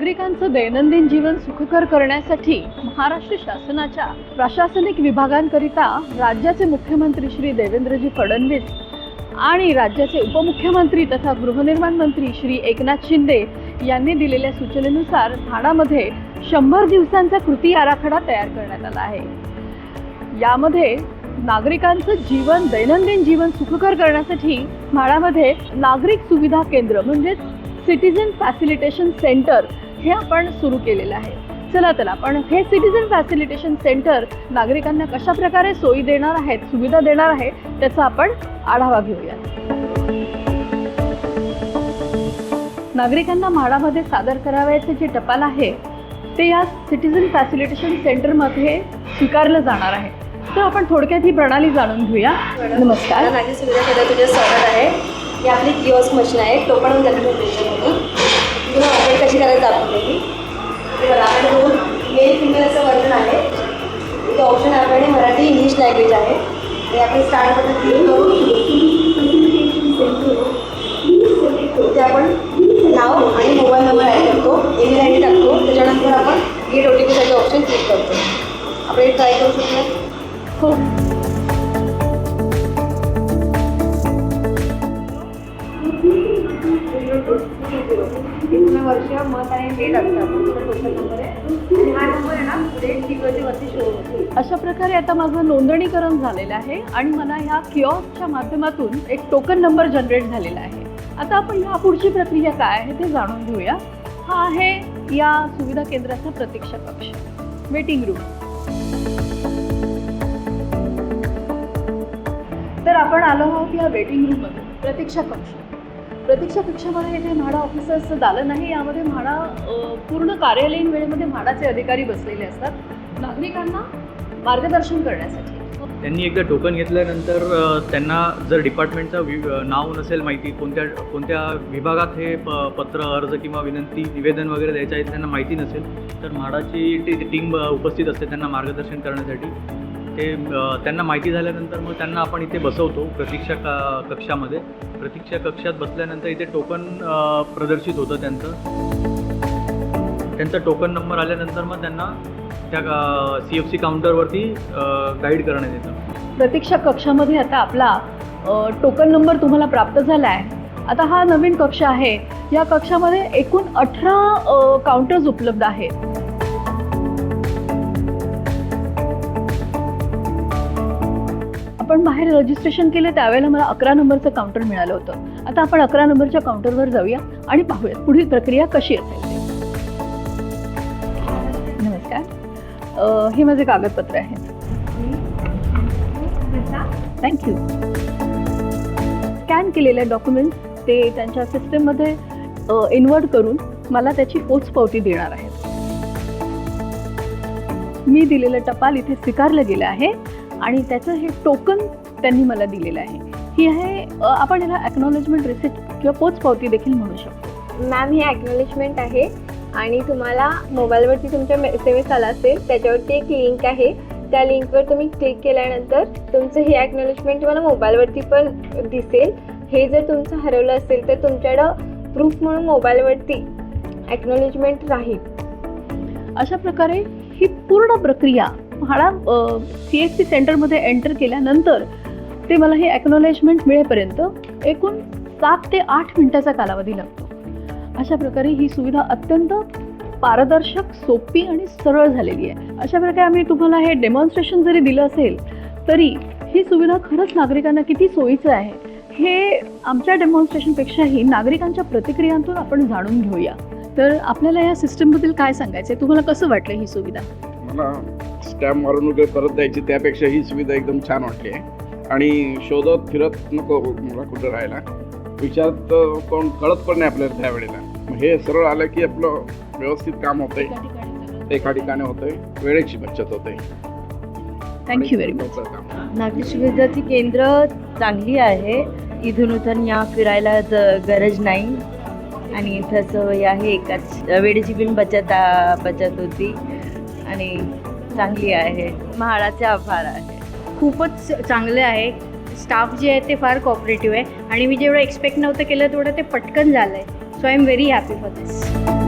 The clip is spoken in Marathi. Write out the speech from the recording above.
नागरिकांचं दैनंदिन जीवन सुखकर करण्यासाठी महाराष्ट्र शासनाच्या प्रशासनिक विभागांकरिता राज्याचे मुख्यमंत्री श्री देवेंद्रजी फडणवीस आणि राज्याचे उपमुख्यमंत्री तथा गृहनिर्माण मंत्री श्री एकनाथ शिंदे यांनी दिलेल्या सूचनेनुसार म्हाडामध्ये शंभर दिवसांचा कृती आराखडा तयार करण्यात आला आहे. यामध्ये नागरिकांचं जीवन दैनंदिन जीवन सुखकर करण्यासाठी म्हाडामध्ये नागरिक सुविधा केंद्र म्हणजेच सिटिझन फॅसिलिटेशन सेंटर हे आपण सुरू केलेलं आहे. चला तर आपण हे सिटीजन फॅसिलिटेशन सेंटर नागरिकांना कशा प्रकारे सोयी देणार आहेत सुविधा देणार आहे त्याचा आपण आढावा घेऊया. नागरिकांना म्हाडामध्ये सादर करावयाचे जे टपाल आहे ते या सिटीजन फॅसिलिटेशन सेंटरमध्ये स्वीकारलं जाणार आहे. तर आपण थोडक्यात ही प्रणाली जाणून घेऊया. नमस्कार. माझी सुविधा तुझे स्वागत आहे. ही आपली किओस्क मशीन आहे पण हे ट्राय करू शकतो हो. वर्ष मत आणि डेट असतात हा अशा प्रकारे आता माझं नोंदणीकरण झालेलं आहे आणि मला ह्या किऑसच्या माध्यमातून एक टोकन नंबर जनरेट झालेला आहे. आता आपण ह्या पुढची प्रक्रिया काय आहे ते जाणून घेऊया. हा आहे या सुविधा केंद्राचा प्रतीक्षा कक्ष. वेटिंग रूम तर आपण आलो आहोत या वेटिंग रूममध्ये प्रतीक्षा कक्ष. प्रतीक्षा कक्षामध्ये इथे म्हाडा ऑफिसर्सचं दालन नाही यामध्ये म्हाडा पूर्ण कार्यालयीन वेळेमध्ये म्हाडाचे अधिकारी बसलेले असतात. नागरिकांना मार्गदर्शन करण्यासाठी. त्यांनी एकदा टोकन घेतल्यानंतर त्यांना जर डिपार्टमेंटचं वि नाव नसेल माहिती कोणत्या कोणत्या विभागात हे प पत्र अर्ज किंवा विनंती निवेदन वगैरे द्यायचं आहे त्यांना माहिती नसेल तर म्हाडाची टी टीम उपस्थित असते त्यांना मार्गदर्शन करण्यासाठी. ते त्यांना माहिती झाल्यानंतर मग त्यांना आपण इथे बसवतो प्रतीक्षा का कक्षामध्ये. प्रतीक्षा कक्षात बसल्यानंतर इथे टोकन प्रदर्शित होतं त्यांचं. त्यांचा टोकन नंबर आल्यानंतर मग त्यांना त्या सी एफ सी काउंटरवरती गाईड करण्यात येतं. प्रतीक्षा कक्षामध्ये आता आपला टोकन नंबर तुम्हाला प्राप्त झाला आहे आता हा नवीन कक्ष आहे. या कक्षामध्ये एकूण अठरा काउंटर्स उपलब्ध आहेत. आपण बाहेर रजिस्ट्रेशन केलं त्यावेळेला मला अकरा नंबरचं काउंटर मिळालं होतं. आता आपण अकरा नंबरच्या काउंटरवर जाऊया आणि पाहूया पुढील प्रक्रिया कशी असेल नमस्कार. हे माझे कागदपत्र आहेत थँक्यू स्कॅन केलेले डॉक्युमेंट्स ते त्यांच्या सिस्टममध्ये इन्वर्ट करून मला त्याची पोचपावती देणार आहेत. मी दिलेलं टपाल इथे स्वीकारलं गेलं आहे. आणि त्याचं हे टोकन त्यांनी मला दिलेलं आहे. ही आहे आपण याला ॲक्नॉलेजमेंट रिसिप्ट किंवा पोचपावती देखील म्हणू शकतो. मॅम ही ॲक्नॉलेजमेंट आहे आणि तुम्हाला मोबाईलवरती तुमच्या एस आला असेल त्याच्यावरती एक लिंक आहे. त्या लिंकवर तुम्ही क्लिक केल्यानंतर तुमचं हे ॲक्नॉलेजमेंट तुम्हाला मोबाईलवरती पण दिसेल. हे जर तुमचं हरवलं असेल तर तुमच्याकडं प्रूफ म्हणून मोबाईलवरती ॲक्नॉलेजमेंट राहील. अशा प्रकारे ही पूर्ण प्रक्रिया म्हाडा सी एस सी सेंटरमध्ये एंटर केल्यानंतर ते मला हे ॲक्नॉलेजमेंट मिळेपर्यंत एकूण सात ते आठ मिनिटाचा कालावधी लागतो. अशा प्रकारे ही सुविधा अत्यंत पारदर्शक सोपी आणि सरळ झालेली आहे. अशा प्रकारे आम्ही तुम्हाला हे डेमॉन्स्ट्रेशन जरी दिलं असेल तरी ही सुविधा खरंच नागरिकांना किती सोयीचं आहे हे आमच्या डेमॉन्स्ट्रेशनपेक्षाही नागरिकांच्या प्रतिक्रियांतून आपण जाणून घेऊया. तर आपल्याला या सिस्टमबद्दल काय सांगायचं आहे तुम्हाला कसं वाटलं ही सुविधा? मला स्टॅम्प मारून वगैरे परत द्यायची त्यापेक्षा ही सुविधा एकदम छान वाटली आहे. आणि शोधत फिरत नको मला कुठं राहायला. विचारत कोण कळत पण नाही आपल्याला त्यावेळेला. हे सरळ आलं की आपलं व्यवस्थित काम होतंय. एका ठिकाणी होतंय. वेळेची बचत होते. थँक्यू व्हेरी मच नागरी सुविधाची केंद्र चांगली आहे. इथून उथून या फिरायला गरज नाही. आणि इथं सवय आहे. एकाच वेळेची पण बचत बचत होती. आणि चांगली आहे. म्हाळाचे आभार आहे. खूपच चांगले आहे. स्टाफ जे आहे ते फार कॉपरेटिव्ह आहे. आणि मी जेवढं एक्सपेक्ट नव्हतं केलं तेवढं ते पटकन झालं आहे so I am very happy for this